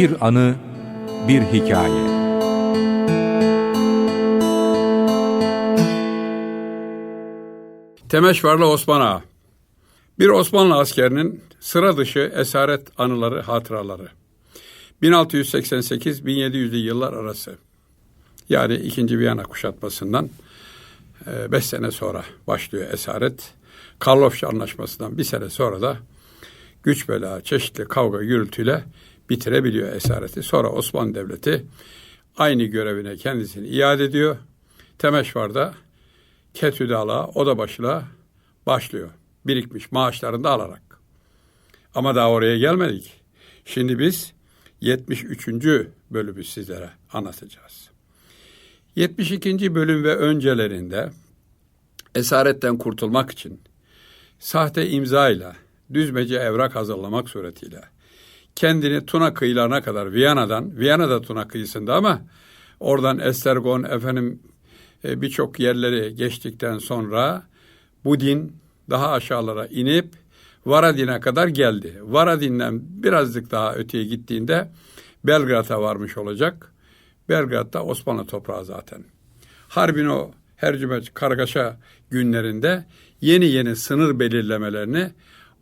Bir anı, bir hikaye. Temeşvarlı Osman Ağa. Bir Osmanlı askerinin sıra dışı esaret anıları, hatıraları. 1688-1700'lü yıllar arası. Yani 2. Viyana kuşatmasından 5 sene sonra başlıyor esaret. Karlofça Anlaşması'ndan bir sene sonra da güç bela, çeşitli kavga gürültüyle bitirebiliyor esareti. Sonra Osmanlı Devleti aynı görevine kendisini iade ediyor. Temeşvar'da Ketüdala oda başına başlıyor. Birikmiş maaşlarını da alarak. Ama daha oraya gelmedik. Şimdi biz 73. bölümü sizlere anlatacağız. 72. bölüm ve öncelerinde esaretten kurtulmak için sahte imzayla düzmece evrak hazırlamak suretiyle kendini Tuna kıyılarına kadar Viyana'dan, Viyana'da Tuna kıyısında ama oradan Estergon efendim e, birçok yerleri geçtikten sonra bu din daha aşağılara inip Varadin'e kadar geldi. Varadin'den birazcık daha öteye gittiğinde Belgrad'a varmış olacak. Belgrad'da Osmanlı toprağı zaten. Harbin o Hercümet Kargaşa günlerinde yeni yeni sınır belirlemelerini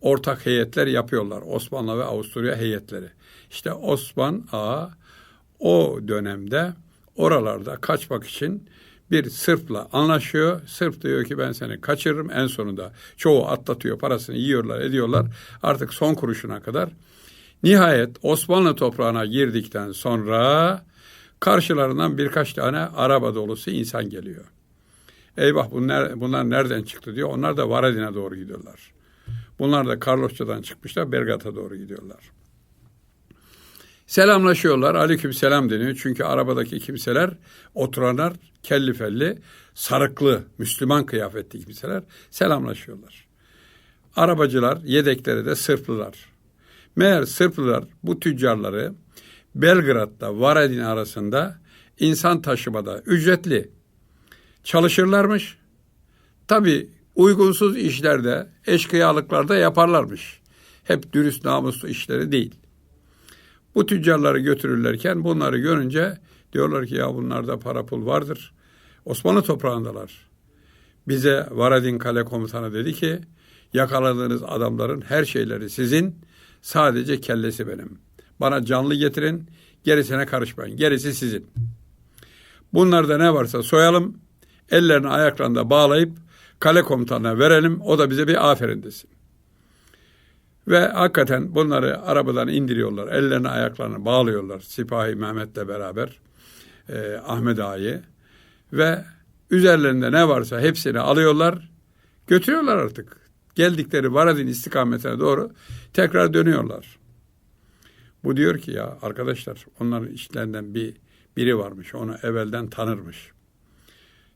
ortak heyetler yapıyorlar. Osmanlı ve Avusturya heyetleri. İşte Osman Ağa o dönemde oralarda kaçmak için bir Sırp'la anlaşıyor. Sırp diyor ki ben seni kaçırırım en sonunda. Çoğu atlatıyor parasını yiyorlar ediyorlar. Artık son kuruşuna kadar. Nihayet Osmanlı toprağına girdikten sonra karşılarından birkaç tane araba dolusu insan geliyor. Eyvah bunlar, bunlar nereden çıktı diyor. Onlar da Varadin'e doğru gidiyorlar. Bunlar da Karlofça'dan çıkmışlar Bergat'a doğru gidiyorlar. Selamlaşıyorlar. Aleyküm selam deniyor. Çünkü arabadaki kimseler oturanlar kelli felli, sarıklı, Müslüman kıyafetli kimseler selamlaşıyorlar. Arabacılar, yedekleri de Sırplılar. Meğer Sırplılar bu tüccarları Belgrad'da Varadin arasında insan taşımada ücretli çalışırlarmış. Tabi uygunsuz işlerde, eşkıyalıklarda yaparlarmış. Hep dürüst namuslu işleri değil. Bu tüccarları götürürlerken bunları görünce diyorlar ki ya bunlarda para pul vardır. Osmanlı toprağındalar. Bize Varadin Kale Komutanı dedi ki yakaladığınız adamların her şeyleri sizin sadece kellesi benim. Bana canlı getirin gerisine karışmayın gerisi sizin. Bunlarda ne varsa soyalım ellerini ayaklarını da bağlayıp kale komutanına verelim o da bize bir aferin desin. Ve hakikaten bunları arabadan indiriyorlar. Ellerini ayaklarını bağlıyorlar. Sipahi Mehmet'le beraber e, Ahmet Ağa'yı. Ve üzerlerinde ne varsa hepsini alıyorlar. Götürüyorlar artık. Geldikleri Varadin istikametine doğru tekrar dönüyorlar. Bu diyor ki ya arkadaşlar onların işlerinden bir biri varmış. Onu evvelden tanırmış.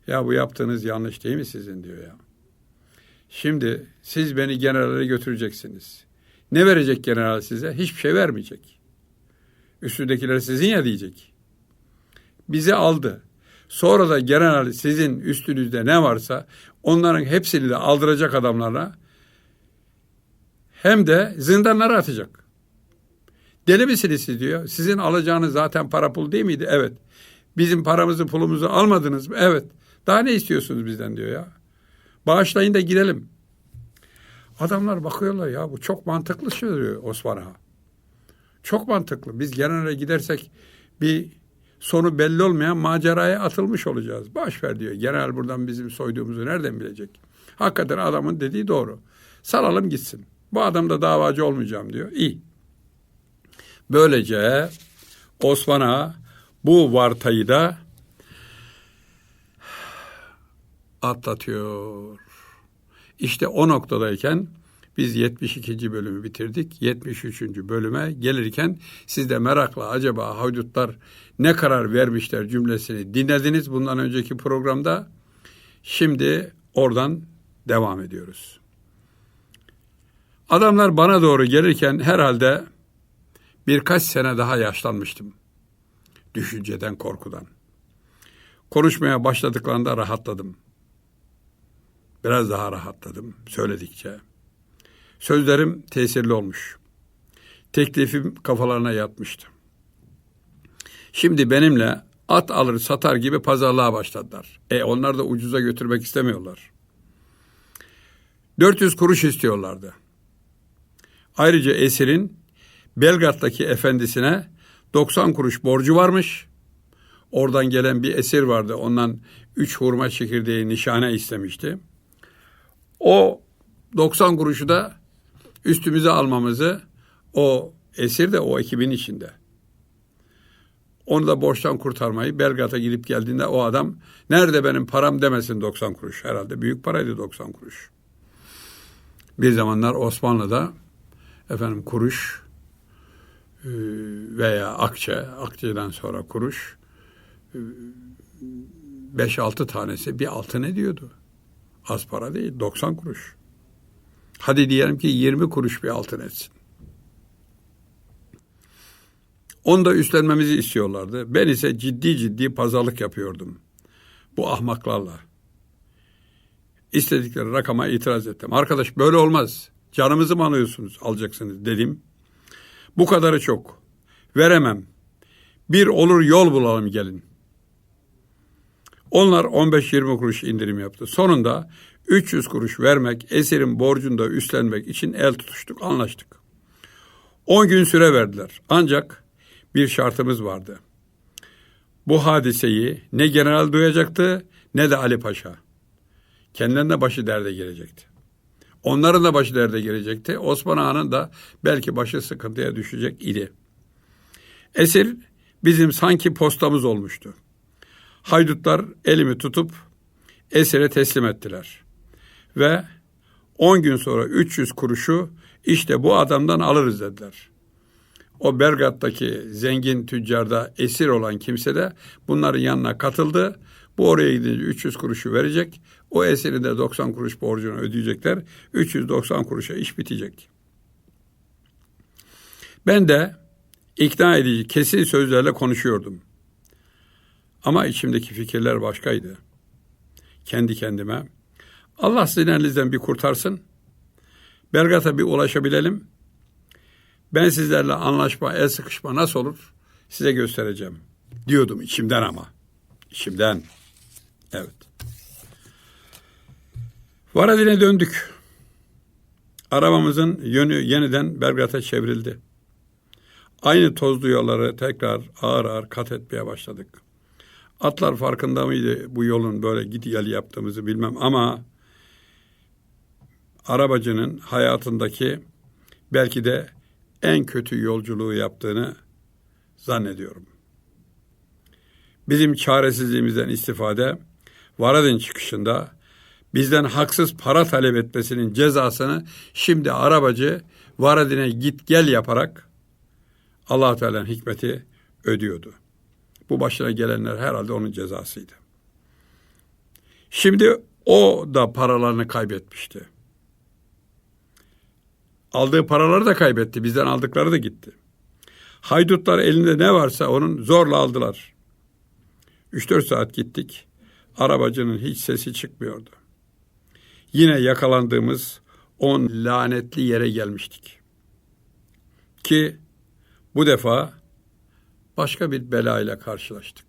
Ya bu yaptığınız yanlış değil mi sizin diyor ya. Şimdi siz beni generale götüreceksiniz. Ne verecek general size? Hiçbir şey vermeyecek. Üstündekiler sizin ya diyecek. Bizi aldı. Sonra da general sizin üstünüzde ne varsa onların hepsini de aldıracak adamlarına hem de zindanlara atacak. Deli misiniz siz diyor. Sizin alacağınız zaten para pul değil miydi? Evet. Bizim paramızı pulumuzu almadınız mı? Evet. Daha ne istiyorsunuz bizden diyor ya. Bağışlayın da gidelim. Adamlar bakıyorlar ya bu çok mantıklı söylüyor Osman Ağa. Çok mantıklı. Biz generale gidersek bir sonu belli olmayan maceraya atılmış olacağız. Baş ver diyor. General buradan bizim soyduğumuzu nereden bilecek? Hakikaten adamın dediği doğru. Salalım gitsin. Bu adam da davacı olmayacağım diyor. İyi. Böylece Osman Ağa bu vartayı da atlatıyor. İşte o noktadayken biz 72. bölümü bitirdik. 73. bölüme gelirken siz de merakla acaba haydutlar ne karar vermişler cümlesini dinlediniz bundan önceki programda. Şimdi oradan devam ediyoruz. Adamlar bana doğru gelirken herhalde birkaç sene daha yaşlanmıştım. Düşünceden, korkudan. Konuşmaya başladıklarında rahatladım. Biraz daha rahatladım söyledikçe. Sözlerim tesirli olmuş. Teklifim kafalarına yatmıştı. Şimdi benimle at alır satar gibi pazarlığa başladılar. E onlar da ucuza götürmek istemiyorlar. 400 kuruş istiyorlardı. Ayrıca esirin Belgrad'daki efendisine 90 kuruş borcu varmış. Oradan gelen bir esir vardı. Ondan 3 hurma çekirdeği nişane istemişti. O 90 kuruşu da üstümüze almamızı o esir de o ekibin içinde. Onu da borçtan kurtarmayı Belgrad'a gidip geldiğinde o adam nerede benim param demesin 90 kuruş. Herhalde büyük paraydı 90 kuruş. Bir zamanlar Osmanlı'da efendim kuruş e, veya akçe, akçeden sonra kuruş 5-6 tanesi bir altın ediyordu. Az para değil 90 kuruş. Hadi diyelim ki 20 kuruş bir altın etsin. Onu da üstlenmemizi istiyorlardı. Ben ise ciddi ciddi pazarlık yapıyordum. Bu ahmaklarla. İstedikleri rakama itiraz ettim. Arkadaş böyle olmaz. Canımızı mı alıyorsunuz, alacaksınız dedim. Bu kadarı çok. Veremem. Bir olur yol bulalım gelin. Onlar 15-20 kuruş indirim yaptı. Sonunda 300 kuruş vermek, esirin borcunu da üstlenmek için el tutuştuk, anlaştık. 10 gün süre verdiler. Ancak bir şartımız vardı. Bu hadiseyi ne general duyacaktı ne de Ali Paşa. Kendilerine başı derde gelecekti. Onların da başı derde gelecekti. Osman Ağa'nın da belki başı sıkıntıya düşecek idi. Esir bizim sanki postamız olmuştu. Haydutlar elimi tutup esire teslim ettiler. Ve 10 gün sonra 300 kuruşu işte bu adamdan alırız dediler. O Belgrad'daki zengin tüccarda esir olan kimse de bunların yanına katıldı. Bu oraya gidince 300 kuruşu verecek. O esirin de 90 kuruş borcunu ödeyecekler. 390 kuruşa iş bitecek. Ben de ikna edici kesin sözlerle konuşuyordum. Ama içimdeki fikirler başkaydı. Kendi kendime Allah sizin elinizden bir kurtarsın. Belgrad'a bir ulaşabilelim. Ben sizlerle anlaşma, el sıkışma nasıl olur size göstereceğim diyordum içimden ama. İçimden. Evet. Varadin'e döndük. Arabamızın yönü yeniden Belgrad'a çevrildi. Aynı tozlu yolları tekrar ağır ağır kat etmeye başladık. Atlar farkında mıydı bu yolun böyle git gel yaptığımızı bilmem ama arabacının hayatındaki belki de en kötü yolculuğu yaptığını zannediyorum. Bizim çaresizliğimizden istifade Varadin çıkışında bizden haksız para talep etmesinin cezasını şimdi arabacı Varadin'e git gel yaparak allah Teala'nın hikmeti ödüyordu. Bu başına gelenler herhalde onun cezasıydı. Şimdi o da paralarını kaybetmişti. Aldığı paraları da kaybetti. Bizden aldıkları da gitti. Haydutlar elinde ne varsa onun zorla aldılar. 3-4 saat gittik. Arabacının hiç sesi çıkmıyordu. Yine yakalandığımız on lanetli yere gelmiştik. Ki bu defa başka bir belayla karşılaştık.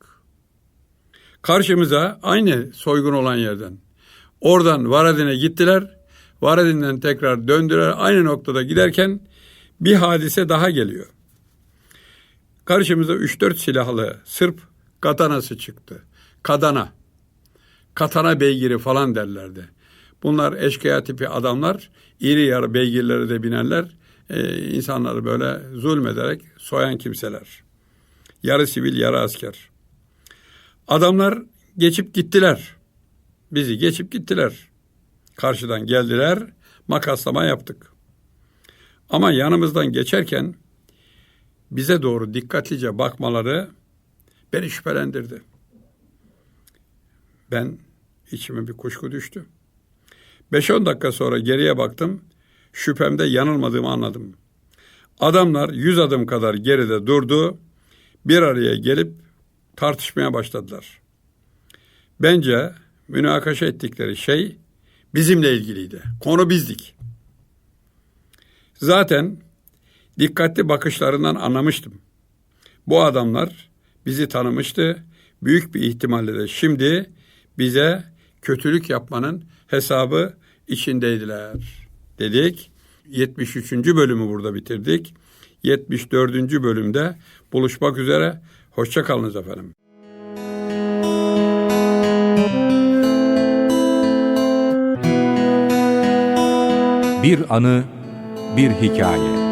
Karşımıza aynı soygun olan yerden. Oradan Varadin'e gittiler. Varadin'den tekrar döndüler. Aynı noktada giderken bir hadise daha geliyor. Karşımıza 3-4 silahlı Sırp katanası çıktı. Kadana. Katana beygiri falan derlerdi. Bunlar eşkıya tipi adamlar. iri yarı beygirleri de binerler. Ee, insanları böyle zulmederek soyan kimseler. Yarı sivil, yarı asker. Adamlar geçip gittiler. Bizi geçip gittiler. Karşıdan geldiler, makaslama yaptık. Ama yanımızdan geçerken bize doğru dikkatlice bakmaları beni şüphelendirdi. Ben içime bir kuşku düştü. 5-10 dakika sonra geriye baktım. Şüphemde yanılmadığımı anladım. Adamlar 100 adım kadar geride durdu. Bir araya gelip tartışmaya başladılar. Bence münakaşa ettikleri şey bizimle ilgiliydi. Konu bizdik. Zaten dikkatli bakışlarından anlamıştım. Bu adamlar bizi tanımıştı. Büyük bir ihtimalle de şimdi bize kötülük yapmanın hesabı içindeydiler dedik. 73. bölümü burada bitirdik. 74. bölümde buluşmak üzere. Hoşça kalınız efendim. Bir anı, bir hikaye.